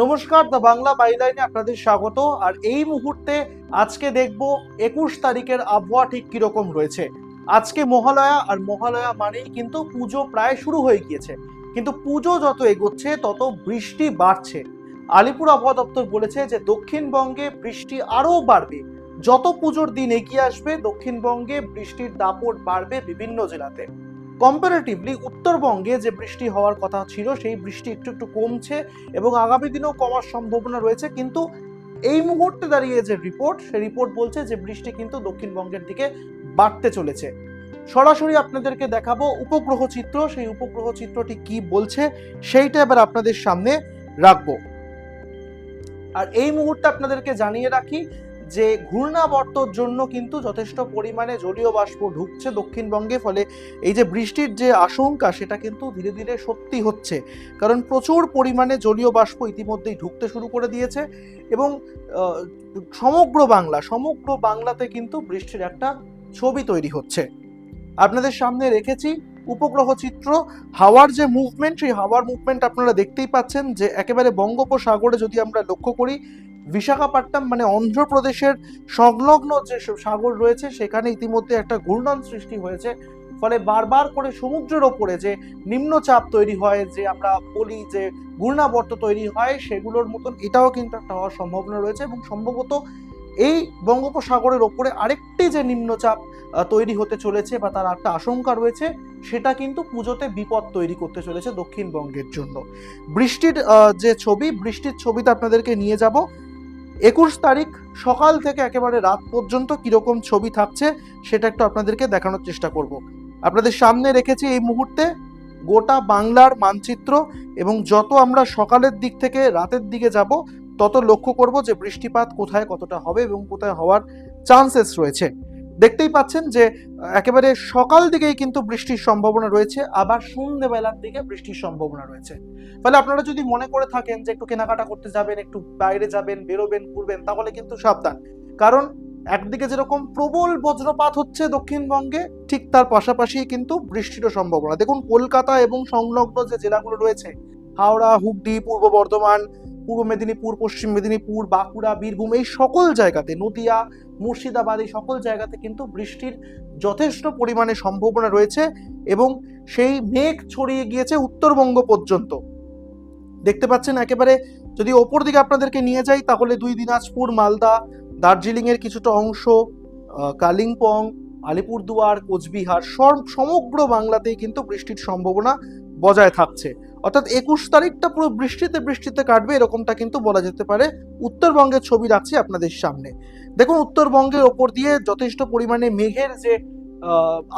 নমস্কার, দ্য বাংলা বাইলাইনে আপনাদের স্বাগত। আর এই মুহূর্তে আজকে দেখব একুশ তারিখের আবহাওয়া ঠিক কীরকম রয়েছে। আজকে মহালয়া, আর মহালয়া মানেই কিন্তু পুজো প্রায় শুরু হয়ে গিয়েছে। কিন্তু পুজো যত এগোচ্ছে, তত বৃষ্টি বাড়ছে। আলিপুর আবহাওয়া দপ্তর বলেছে যে দক্ষিণবঙ্গে বৃষ্টি আরও বাড়বে। যত পুজোর দিন এগিয়ে আসবে, দক্ষিণবঙ্গে বৃষ্টির দাপট বাড়বে বিভিন্ন জেলাতে। কম্পারেটিভলি উত্তরবঙ্গে যে বৃষ্টি হওয়ার কথা ছিল, সেই বৃষ্টি একটু একটু কমছে এবং আগামী দিনেও কমার সম্ভাবনা রয়েছে। কিন্তু এই মুহূর্তে দাঁড়িয়ে যে রিপোর্ট সেই রিপোর্ট বলছে যে বৃষ্টি কিন্তু দক্ষিণবঙ্গের দিকে বাড়তে চলেছে। সরাসরি আপনাদেরকে দেখাবো উপগ্রহ চিত্র। সেই উপগ্রহ চিত্রটি কি বলছে, সেইটা এবার আপনাদের সামনে রাখব। আর এই মুহূর্তে আপনাদেরকে জানিয়ে রাখি যে ঘূর্ণাবর্তর জন্য কিন্তু যথেষ্ট পরিমাণে জলীয় বাষ্প ঢুকছে দক্ষিণবঙ্গে, ফলে এই যে বৃষ্টির যে আশঙ্কা, সেটা কিন্তু ধীরে ধীরে সত্যি হচ্ছে। কারণ প্রচুর পরিমাণে জলীয় বাষ্প ইতিমধ্যেই ঢুকতে শুরু করে দিয়েছে এবং সমগ্র বাংলা, সমগ্র বাংলাতে কিন্তু বৃষ্টির একটা ছবি তৈরি হচ্ছে। আপনাদের সামনে রেখেছি উপগ্রহ চিত্র, হাওয়ার যে মুভমেন্ট সেই হাওয়ার মুভমেন্ট আপনারা দেখতেই পাচ্ছেন যে একেবারে বঙ্গোপসাগরে যদি আমরা লক্ষ্য করি বিশাখাপট্টনম মানে অন্ধ্রপ্রদেশের সংলগ্ন যেসব সাগর রয়েছে, সেখানে ইতিমধ্যে একটা ঘূর্ণন সৃষ্টি হয়েছে। ফলে বারবার করে সমুদ্রের ওপরে যে নিম্নচাপ তৈরি হয়, যে আমরা বলি যে ঘূর্ণাবর্ত তৈরি হয়, সেগুলোর মতন এটাও কিন্তু একটা হওয়ার সম্ভাবনা রয়েছে এবং সম্ভবত এই বঙ্গোপসাগরের ওপরে আরেকটি যে নিম্নচাপ তৈরি হতে চলেছে বা তার একটা আশঙ্কা রয়েছে, সেটা কিন্তু পুজোতে বিপদ তৈরি করতে চলেছে দক্ষিণবঙ্গের জন্য। বৃষ্টির যে ছবি, বৃষ্টির ছবিতে আপনাদেরকে নিয়ে যাব। একুশ তারিখ সকাল থেকে একেবারে রাত পর্যন্ত কীরকম ছবি থাকছে, সেটা একটু আপনাদেরকে দেখানোর চেষ্টা করব। আপনাদের সামনে রেখেছি এই মুহূর্তে গোটা বাংলার মানচিত্র এবং যত আমরা সকালের দিক থেকে রাতের দিকে যাব, তত লক্ষ্য করব যে বৃষ্টিপাত কোথায় কতটা হবে এবং কোথায় হওয়ার চান্সেস রয়েছে। দেখতেই পাচ্ছেন যে, একেবারে সকাল দিকেই কিন্তু বৃষ্টির সম্ভাবনা রয়েছে, আবার সন্ধ্যেবেলার দিকে বৃষ্টির সম্ভাবনা রয়েছে। ফলে আপনারা যদি মনে করে থাকেন যে, একটু কেনাকাটা করতে যাবেন, একটু বাইরে যাবেন, বেরোবেন, ঘুরবেন, তাহলে কিন্তু সাবধান। কারণ একদিকে যেরকম প্রবল বজ্রপাত হচ্ছে দক্ষিণবঙ্গে, ঠিক তার পাশাপাশি কিন্তু বৃষ্টিরও সম্ভাবনা। দেখুন, কলকাতা এবং সংলগ্ন যে জেলাগুলো রয়েছে, হাওড়া, হুগলি, পূর্ব বর্ধমান পূর্ব মেদিনীপুর, পশ্চিম মেদিনীপুর, বাঁকুড়া, বীরভূম এই সকল জায়গাতে, নদিয়া, মুর্শিদাবাদ এই সকল জায়গাতে কিন্তু বৃষ্টির যথেষ্ট পরিমাণে সম্ভাবনা রয়েছে এবং সেই মেঘ ছড়িয়ে গিয়েছে উত্তরবঙ্গ পর্যন্ত। দেখতে পাচ্ছেন একেবারে যদি ওপর দিকে আপনাদেরকে নিয়ে যাই, তাহলে দুই দিনাজপুর, মালদা, দার্জিলিংয়ের কিছুটা অংশ কালিম্পং, আলিপুরদুয়ার, কোচবিহার সমগ্র বাংলাতেই কিন্তু বৃষ্টির সম্ভাবনা বজায় থাকছে। অর্থাৎ একুশ তারিখটা পুরো বৃষ্টিতে বৃষ্টিতে কাটবে, এরকমটা কিন্তু বলা যেতে পারে। উত্তরবঙ্গের ছবি রাখছি আপনাদের সামনে। দেখুন, উত্তরবঙ্গের ওপর দিয়ে যথেষ্ট পরিমাণে মেঘের যে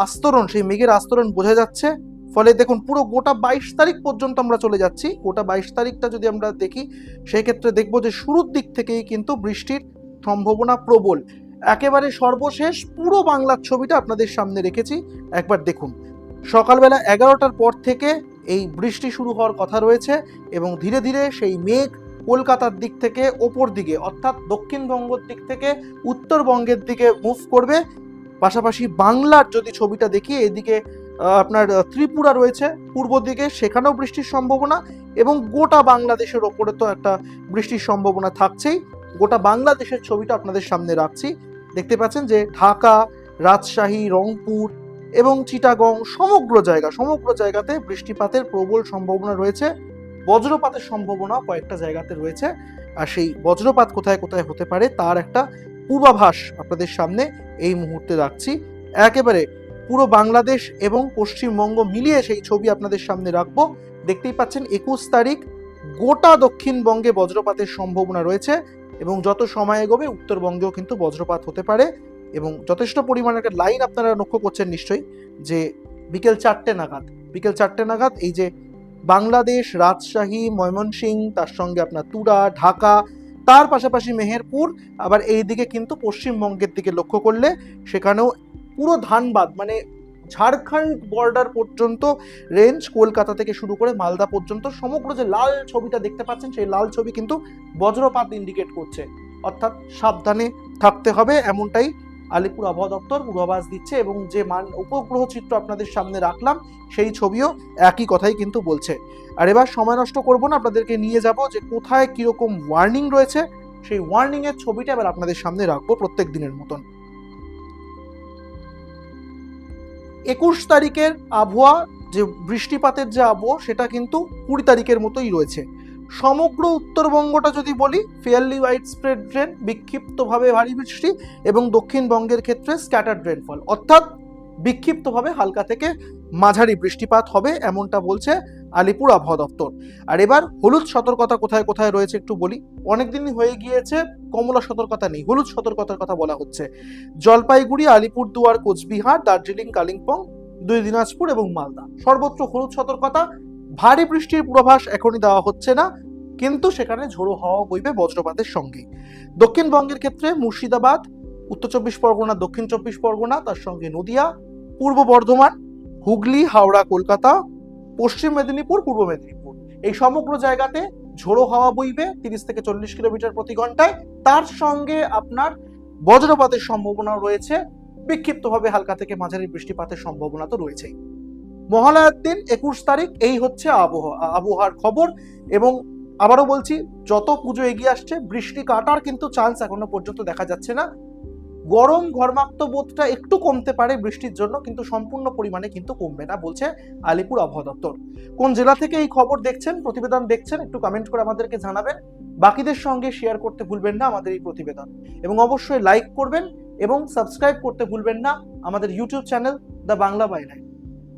আস্তরণ, সেই মেঘের আস্তরণ বোঝা যাচ্ছে। ফলে দেখুন, পুরো গোটা বাইশ তারিখ পর্যন্ত আমরা চলে যাচ্ছি। গোটা বাইশ তারিখটা যদি আমরা দেখি সেই ক্ষেত্রে দেখব যে শুরুর দিক থেকেই কিন্তু বৃষ্টির সম্ভাবনা প্রবল। একেবারে সর্বশেষ পুরো বাংলার ছবিটা আপনাদের সামনে রেখেছি। একবার দেখুন, সকালবেলা এগারোটার পর থেকে এই বৃষ্টি শুরু হওয়ার কথা রয়েছে এবং ধীরে ধীরে সেই মেঘ কলকাতার দিক থেকে ওপর দিকে, অর্থাৎ দক্ষিণবঙ্গের দিক থেকে উত্তরবঙ্গের দিকে মুভ করবে। পাশাপাশি বাংলার যদি ছবিটা দেখি, এদিকে আপনার ত্রিপুরা রয়েছে পূর্ব দিকে, সেখানেও বৃষ্টির সম্ভাবনা এবং গোটা বাংলাদেশের ওপরে তো একটা বৃষ্টির সম্ভাবনা থাকছেই। গোটা বাংলাদেশের ছবিটা আপনাদের সামনে রাখছি। দেখতে পাচ্ছেন যে ঢাকা, রাজশাহী, রংপুর এবং চিটাগং সমগ্র জায়গা, সমগ্র জায়গাতে বৃষ্টিপাতের প্রবল সম্ভাবনা রয়েছে। বজ্রপাতের সম্ভাবনা কয়েকটা জায়গাতে রয়েছে। আর সেই বজ্রপাত কোথায় কোথায় হতে পারে তার একটা পূর্বাভাস আপনাদের সামনে এই মুহূর্তে রাখছি। একেবারে পুরো বাংলাদেশ এবং পশ্চিমবঙ্গ মিলিয়ে সেই ছবি আপনাদের সামনে রাখব। দেখতেই পাচ্ছেন একুশ তারিখ, গোটা দক্ষিণবঙ্গে বজ্রপাতের সম্ভাবনা রয়েছে এবং যত সময় এগোবে উত্তরবঙ্গেও কিন্তু বজ্রপাত হতে পারে। এবং যথেষ্ট পরিমাণে একটা লাইন আপনারা লক্ষ্য করছেন নিশ্চয়ই যে বিকেল চারটে নাগাদ, বিকেল চারটে নাগাদ এই যে বাংলাদেশ রাজশাহী, ময়মনসিংহ, তার সঙ্গে আপনার তুরা, ঢাকা, তার পাশাপাশি মেহেরপুর, আবার এই দিকে কিন্তু পশ্চিমবঙ্গের দিকে লক্ষ্য করলে সেখানেও পুরো ধানবাদ মানে ঝাড়খণ্ড বর্ডার পর্যন্ত রেঞ্জ কলকাতা থেকে শুরু করে মালদা পর্যন্ত সমগ্র যে লাল ছবিটা দেখতে পাচ্ছেন, সেই লাল ছবি কিন্তু বজ্রপাত ইন্ডিকেট করছে। অর্থাৎ সাবধানে থাকতে হবে, এমনটাই আলিপুর আবহাওয়া দপ্তর পূর্বাভাস দিচ্ছে এবং যে মান উপগ্রহ চিত্র আপনাদের সামনে রাখলাম, সেই ছবিও একই কথাই কিন্তু বলছে। আর এবার সময় নষ্ট করব না, আপনাদেরকে নিয়ে যাব যে কোথায় কীরকম ওয়ার্নিং রয়েছে, সেই ওয়ার্নিংয়ের ছবিটা এবার আপনাদের সামনে রাখব প্রত্যেক দিনের মতন। একুশ তারিখের আবহাওয়া, যে বৃষ্টিপাতের যে আবহাওয়া, সেটা কিন্তু কুড়ি তারিখের মতোই রয়েছে। সমগ্র উত্তরবঙ্গটা যদি বলি ফেয়ারলি ওয়াইড স্প্রেড ড্রেন বিক্ষিপ্তভাবে ভারী বৃষ্টি এবং দক্ষিণবঙ্গের ক্ষেত্রে স্ক্যাটার ড্রেনফল অর্থাৎ বিক্ষিপ্তভাবে হালকা থেকে মাঝারি বৃষ্টিপাত হবে এমনটা বলছে আলিপুর আবহাওয়া দপ্তর। আর এবার হলুদ সতর্কতা কোথায় কোথায় রয়েছে একটু বলি। অনেকদিনই হয়ে গিয়েছে, কমলা সতর্কতা নেই, হলুদ সতর্কতার কথা বলা হচ্ছে। জলপাইগুড়ি, আলিপুরদুয়ার, কোচবিহার, দার্জিলিং, কালিম্পং, দুই দিনাজপুর এবং মালদা। সর্বত্র হলুদ সতর্কতা ভারী বৃষ্টির পূর্বাভাস এখনই দেওয়া হচ্ছে না, কিন্তু সেখানে ঝোড়ো হাওয়া বইবে বজ্রপাতের সঙ্গে। দক্ষিণবঙ্গের ক্ষেত্রে মুর্শিদাবাদ, উত্তর চব্বিশ পরগনা, দক্ষিণ চব্বিশ পরগনা, তার সঙ্গে নদিয়া, পূর্ব বর্ধমান, হুগলি, হাওড়া, কলকাতা, পশ্চিম মেদিনীপুর, পূর্ব মেদিনীপুর। এই সমগ্র জায়গাতে ঝোড়ো হাওয়া বইবে তিরিশ থেকে চল্লিশ কিলোমিটার প্রতি ঘন্টায়। তার সঙ্গে আপনার বজ্রপাতের সম্ভাবনা রয়েছে। বিক্ষিপ্তভাবে হালকা থেকে মাঝারি বৃষ্টিপাতের সম্ভাবনা তো রয়েছেই। মহালয়ার দিন একুশ তারিখ, এই হচ্ছে আবহাওয়া, আবহাওয়ার খবর এবং আবারও বলছি, যত পুজো এগিয়ে আসছে, বৃষ্টি কাটার কিন্তু চান্স এখনও পর্যন্ত দেখা যাচ্ছে না। গরম ঘর্মাক্ত বোধটা একটু কমতে পারে বৃষ্টির জন্য, কিন্তু সম্পূর্ণ পরিমাণে কিন্তু কমবে না, বলছে আলিপুর আবহাওয়া দপ্তর। কোন জেলা থেকে এই খবর দেখছেন, প্রতিবেদন দেখছেন, একটু কমেন্ট করে আমাদেরকে জানাবেন। বাকিদের সঙ্গে শেয়ার করতে ভুলবেন না আমাদের এই প্রতিবেদন। এবং অবশ্যই লাইক করবেন এবং সাবস্ক্রাইব করতে ভুলবেন না আমাদের YouTube channel the Bangla by night